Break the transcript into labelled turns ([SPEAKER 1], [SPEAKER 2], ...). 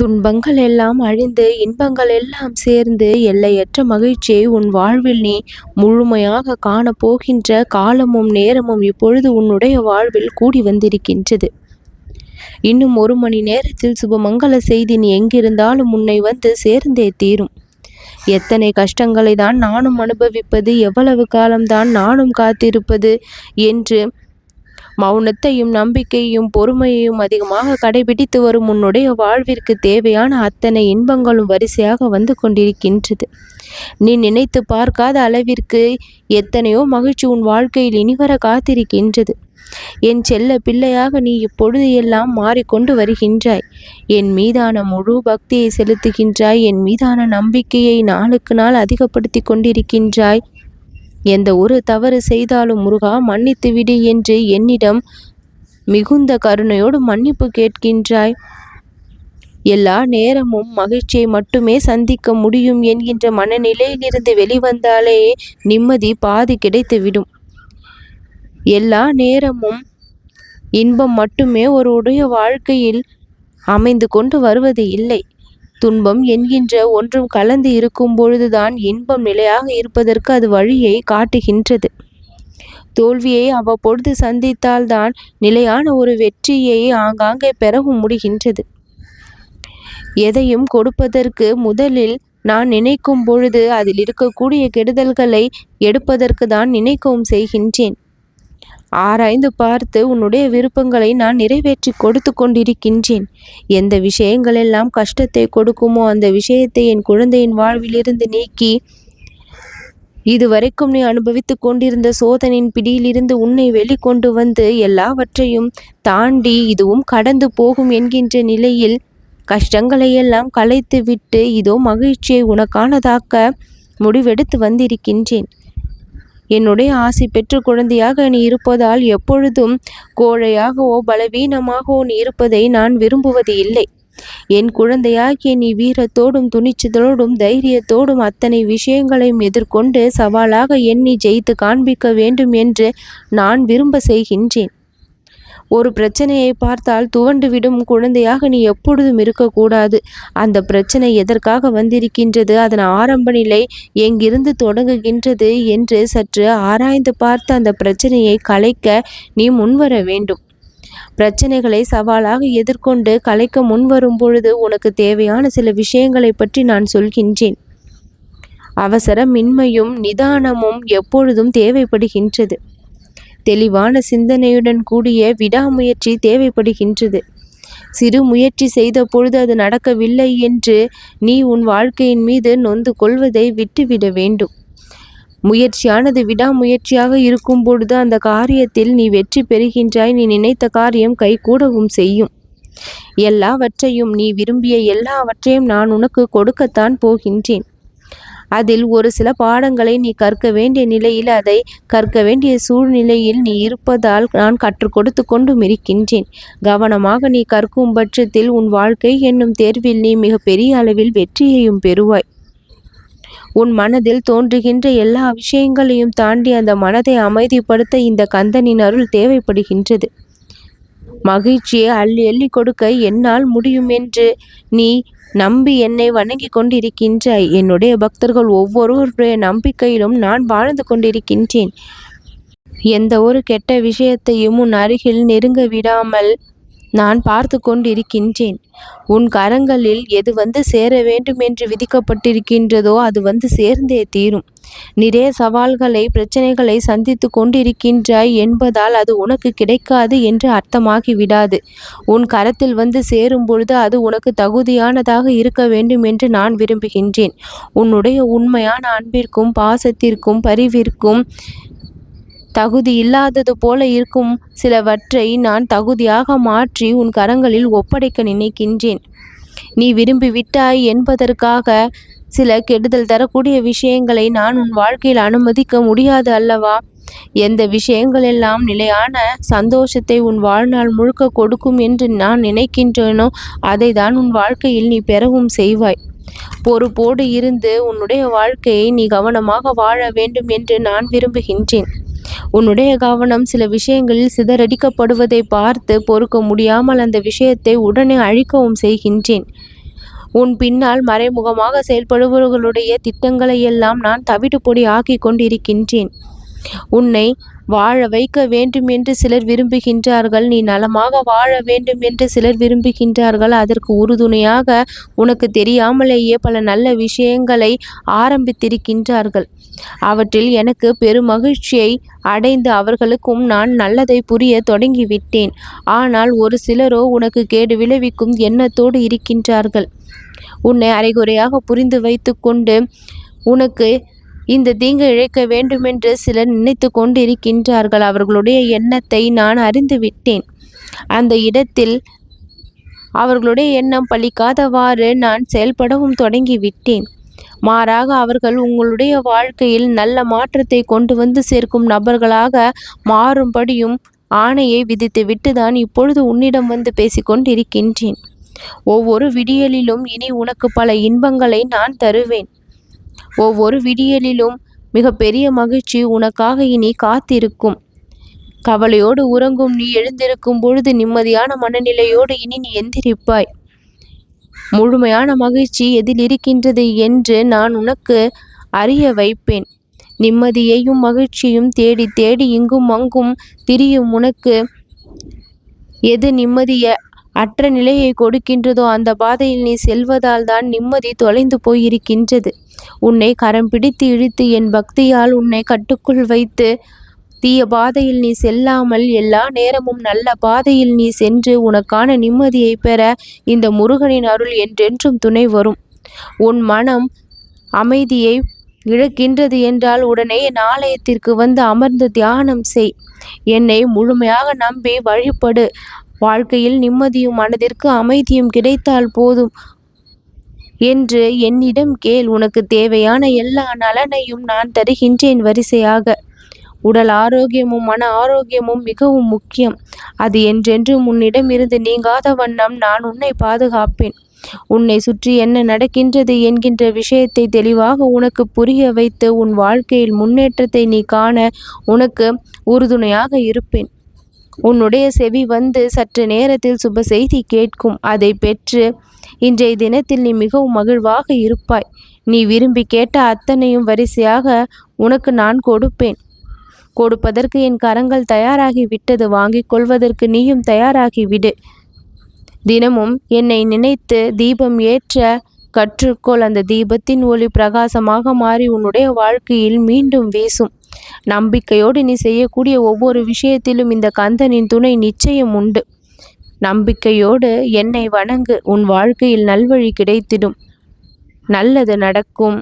[SPEAKER 1] துன்பங்கள் எல்லாம் அழிந்து இன்பங்கள் எல்லாம் சேர்ந்து எல்லையற்ற மகிழ்ச்சியை உன் வாழ்வில் நீ முழுமையாக காணப்போகின்ற காலமும் நேரமும் இப்பொழுது உன்னுடைய வாழ்வில் கூடி வந்திருக்கின்றது. இன்னும் ஒரு மணி நேரத்தில் சுபமங்கல செய்தி நீ எங்கிருந்தாலும் உன்னை வந்து சேர்ந்தே தீரும். எத்தனை கஷ்டங்களை தான் நானும் அனுபவிப்பது எவ்வளவு காலம்தான் நானும் காத்திருப்பது என்று மௌனத்தையும் நம்பிக்கையும் பொறுமையையும் அதிகமாக கடைபிடித்து வரும் உன்னுடைய வாழ்விற்கு தேவையான அத்தனை இன்பங்களும் வரிசையாக வந்து கொண்டிருக்கின்றது. நீ நினைத்து பார்க்காத அளவிற்கு எத்தனையோ மகிழ்ச்சி உன் வாழ்க்கையில் இனிவர காத்திருக்கின்றது. என் செல்ல பிள்ளையாக நீ இப்பொழுது எல்லாம் மாறிக்கொண்டு வருகின்றாய். என் மீதான முழு பக்தியை செலுத்துகின்றாய். என் மீதான நம்பிக்கையை நாளுக்கு நாள் அதிகப்படுத்தி கொண்டிருக்கின்றாய். எந்த ஒரு தவறு செய்தாலும் முருகா மன்னித்து விடு என்று என்னிடம் மிகுந்த கருணையோடு மன்னிப்பு கேட்கின்றாய். எல்லா நேரமும் மகிழ்ச்சியை மட்டுமே சந்திக்க முடியும் என்கின்ற மனநிலையிலிருந்து வெளிவந்தாலே நிம்மதி பாதி கிடைத்துவிடும் எல்லா நேரமும் இன்பம் மட்டுமே ஒருவருடைய வாழ்க்கையில் அமைந்து கொண்டு வருவது இல்லை. துன்பம் என்கின்ற ஒன்றும் கலந்து இருக்கும் பொழுதுதான் இன்பம் நிலையாக இருப்பதற்கு அது வழியை காட்டுகின்றது. தோல்வியை அவ்வப்பொழுது சந்தித்தால்தான் நிலையான ஒரு வெற்றியை ஆங்காங்கே பெறவும் முடிகின்றது. எதையும் கொடுப்பதற்கு முதலில் நான் நினைக்கும் பொழுது அதில் இருக்கக்கூடிய கெடுதல்களை எடுப்பதற்கு தான் நினைக்கவும் செய்கின்றேன். ஆராய்ந்து பார்த்து உன்னுடைய விருப்பங்களை நான் நிறைவேற்றி கொடுத்து கொண்டிருக்கின்றேன். எந்த விஷயங்களெல்லாம் கஷ்டத்தை கொடுக்குமோ அந்த விஷயத்தை என் குழந்தையின் வாழ்விலிருந்து நீக்கி இதுவரைக்கும் நீ அனுபவித்து கொண்டிருந்த சோதனையின் பிடியிலிருந்து உன்னை வெளிக்கொண்டு வந்து எல்லாவற்றையும் தாண்டி இதுவும் கடந்து போகும் என்கின்ற நிலையில் கஷ்டங்களையெல்லாம் கலைத்து விட்டு இதோ மகிழ்ச்சியை உனக்கானதாக்க முடிவெடுத்து வந்திருக்கின்றேன். என்னுடைய ஆசை பெற்ற குழந்தையாக நீ இருப்பதால் எப்பொழுதும் கோழையாகவோ பலவீனமாகவோ நீ இருப்பதை நான் விரும்புவது இல்லை. என் குழந்தையாகிய நீ வீரத்தோடும் துணிச்சலோடும் தைரியத்தோடும் அத்தனை விஷயங்களையும் எதிர்கொண்டு சவாலாக எண்ணி ஜெயித்து காண்பிக்க வேண்டும் என்று நான் விரும்ப செய்கின்றேன். ஒரு பிரச்சனையை பார்த்தால் துவண்டுவிடும். குழந்தையாக நீ எப்பொழுதும் இருக்கக்கூடாது. அந்த பிரச்சனை எதற்காக வந்திருக்கின்றது? அதன் ஆரம்ப நிலை எங்கிருந்து தொடங்குகின்றது என்று சற்று ஆராய்ந்து பார்த்து அந்த பிரச்சனையை கலைக்க நீ முன்வர வேண்டும். பிரச்சனைகளை சவாலாக எதிர்கொண்டு கலைக்க முன்வரும் பொழுது உனக்கு தேவையான சில விஷயங்களை பற்றி நான் சொல்கின்றேன். அவசரமின்மையும் நிதானமும் எப்பொழுதும் தேவைப்படுகின்றது. தெளிவான சிந்தனையுடன் கூடிய விடாமுயற்சி தேவைப்படுகின்றது. சிறு முயற்சி செய்த பொழுது அது நடக்கவில்லை என்று நீ உன் வாழ்க்கையின் மீது நொந்து கொள்வதை விட்டுவிட வேண்டும். முயற்சியானது விடாமுயற்சியாக இருக்கும் பொழுது அந்த காரியத்தில் நீ வெற்றி பெறுகின்றாய். நீ நினைத்த காரியம் கைகூடவும் செய்யும். எல்லாவற்றையும் நீ விரும்பிய எல்லாவற்றையும் நான் உனக்கு கொடுக்கத்தான் போகின்றேன். அதில் ஒரு சில பாடங்களை நீ கற்க வேண்டிய நிலையில் அதை கற்க வேண்டிய சூழ்நிலையில் நீ இருப்பதால் நான் கற்றுக் கொடுத்து கொண்டும் இருக்கின்றேன். கவனமாக நீ கற்கும் பட்சத்தில் உன் வாழ்க்கை என்னும் தேர்வில் நீ மிக பெரிய அளவில் வெற்றியையும் பெறுவாய். உன் மனதில் தோன்றுகின்ற எல்லா விஷயங்களையும் தாண்டி அந்த மனதை அமைதிப்படுத்த இந்த கந்தனின் அருள் தேவைப்படுகின்றது. மகிழ்ச்சியை அள்ளி அள்ளி கொடுக்க என்னால் முடியும் என்று நீ நம்பி என்னை வணங்கி கொண்டிருக்கின்ற என்னுடைய பக்தர்கள் ஒவ்வொருவருடைய நம்பிக்கையிலும் நான் வாழ்ந்து கொண்டிருக்கின்றேன். எந்த ஒரு கெட்ட விஷயத்தையும் உன் அருகில் நெருங்க விடாமல் நான் பார்த்து கொண்டிருக்கின்றேன். உன் கரங்களில் எது வந்து சேர வேண்டும் என்று விதிக்கப்பட்டிருக்கின்றதோ அது வந்து சேர்ந்தே தீரும். நிறைய சவால்களை பிரச்சனைகளை சந்தித்து கொண்டிருக்கின்றாய் என்பதால் அது உனக்கு கிடைக்காது என்று அர்த்தமாகி விடாது. உன் கரத்தில் வந்து சேரும் பொழுது அது உனக்கு தகுதியானதாக இருக்க வேண்டும் என்று நான் விரும்புகின்றேன். உன்னுடைய உண்மையான அன்பிற்கும் பாசத்திற்கும் பரிவிற்கும் தகுதி இல்லாதது போல இருக்கும் சிலவற்றை நான் தகுதியாக மாற்றி உன் கரங்களில் ஒப்படைக்க நினைக்கின்றேன். நீ விரும்பி விட்டாய் என்பதற்காக சில கெடுதல் தரக்கூடிய விஷயங்களை நான் உன் வாழ்க்கையில் அனுமதிக்க முடியாது அல்லவா? எந்த விஷயங்கள் எல்லாம் நிலையான சந்தோஷத்தை உன் வாழ்நாள் முழுக்க கொடுக்கும் என்று நான் நினைக்கின்றேனோ அதை தான் உன் வாழ்க்கையில் நீ பெறவும் செய்வாய். பொறுப்போடு இருந்து உன்னுடைய வாழ்க்கையை நீ கவனமாக வாழ வேண்டும் என்று நான் விரும்புகின்றேன். உன்னுடைய கவனம் சில விஷயங்களில் சிதறடிக்கப்படுவதை பார்த்து பொறுக்க முடியாமல் அந்த விஷயத்தை உடனே அழிக்கவும் செய்கின்றேன். உன் பின்னால் மறைமுகமாக செயல்படுபவர்களுடைய திட்டங்களை எல்லாம் நான் தவிடு பொடி ஆக்கிக் கொண்டிருக்கின்றேன். உன்னை வாழ வைக்க வேண்டும் என்று சிலர் விரும்புகின்றார்கள். நீ நலமாக வாழ வேண்டும் என்று சிலர் விரும்புகின்றார்கள். அதற்கு உறுதுணையாக உனக்கு தெரியாமலேயே பல நல்ல விஷயங்களை ஆரம்பித்திருக்கின்றார்கள். அவற்றில் எனக்கு பெருமகிழ்ச்சியை அடைந்து அவர்களுக்கும் நான் நல்லதை புரிய தொடங்கிவிட்டேன். ஆனால் ஒரு சிலரோ உனக்கு கேடு விளைவிக்கும் எண்ணத்தோடு இருக்கின்றார்கள். உன்னை அரைகுறையாக புரிந்து வைத்து கொண்டு உனக்கு இந்த தீங்கு இழைக்க வேண்டுமென்று சிலர் நினைத்து கொண்டிருக்கின்றார்கள். அவர்களுடைய எண்ணத்தை நான் அறிந்து விட்டேன். அந்த இடத்தில் அவர்களுடைய எண்ணம் பலிக்காதவாறு நான் செயல்படவும் தொடங்கிவிட்டேன். மாறாக அவர்கள் உங்களுடைய வாழ்க்கையில் நல்ல மாற்றத்தை கொண்டு வந்து சேர்க்கும் நபர்களாக மாறும்படியும் ஆணையை விதித்து தான் இப்பொழுது உன்னிடம் வந்து பேசிக்கொண்டிருக்கின்றேன் ஒவ்வொரு விடியலிலும் இனி உனக்கு பல இன்பங்களை நான் தருவேன். ஒவ்வொரு விடியலிலும் மிக பெரிய மகிழ்ச்சி உனக்காக இனி காத்திருக்கும். கவலையோடு உறங்கும் நீ எழுந்திருக்கும் பொழுது நிம்மதியான மனநிலையோடு இனி நீ எந்திரிப்பாய். முழுமையான மகிழ்ச்சி எதில் இருக்கின்றது என்று நான் உனக்கு அறிய வைப்பேன். நிம்மதியையும் மகிழ்ச்சியும் தேடி தேடி இங்கும் அங்கும் திரியும் உனக்கு எது நிம்மதிய அற்ற நிலையை கொடுக்கின்றதோ அந்த பாதையில் நீ செல்வதால் தான் நிம்மதி தொலைந்து போயிருக்கின்றது. உன்னை கரம் பிடித்து இழுத்து என் பக்தியால் உன்னை கட்டுக்குள் வைத்து தீய பாதையில் நீ செல்லாமல் எல்லா நேரமும் நல்ல பாதையில் நீ சென்று உனக்கான நிம்மதியை பெற இந்த முருகனின் அருள் என்றென்றும் துணை வரும். உன் மனம் அமைதியை இழக்கின்றது என்றால் உடனே என் ஆலயத்திற்கு வந்து அமர்ந்து தியானம் செய். என்னை முழுமையாக நம்பி வழிபடு. வாழ்க்கையில் நிம்மதியும் மனதிற்கு அமைதியும் கிடைத்தால் போதும். என்று என்னிடம் கேள் உனக்கு தேவையான எல்லா நலனையும் நான் தருகின்றேன் வரிசையாக. உடல் ஆரோக்கியமும் மன ஆரோக்கியமும் மிகவும் முக்கியம். அது என்றென்றும் உன்னிடம் இருந்து நீங்காத வண்ணம் நான் உன்னை பாதுகாப்பேன். உன்னை சுற்றி என்ன நடக்கின்றது என்கின்ற விஷயத்தை தெளிவாக உனக்கு புரிய வைத்து உன் வாழ்க்கையில் முன்னேற்றத்தை நீ காண உனக்கு உறுதுணையாக இருப்பேன். உன்னுடைய செவி வந்து சற்று நேரத்தில் சுப செய்தி கேட்கும். அதை பெற்று இன்றைய தினத்தில் நீ மிகவும் மகிழ்வாக இருப்பாய். நீ விரும்பி கேட்ட அத்தனையும் வரிசையாக உனக்கு நான் கொடுப்பேன். கொடுப்பதற்கு என் கரங்கள் தயாராகி விட்டது. வாங்கிக் கொள்வதற்கு நீயும் தயாராகி விடு. தினமும் என்னை நினைத்து தீபம் ஏற்ற கற்றுக்கொள். அந்த தீபத்தின் ஒளி பிரகாசமாக மாறி உன்னுடைய வாழ்க்கையில் மீண்டும் வீசும். நம்பிக்கையோடு நீ செய்யக்கூடிய ஒவ்வொரு விஷயத்திலும் இந்த கந்தனின் துணை நிச்சயம் உண்டு. நம்பிக்கையோடு என்னை வணங்கு. உன் வாழ்க்கையில் நல்வழி கிடைத்திடும். நல்லது நடக்கும்.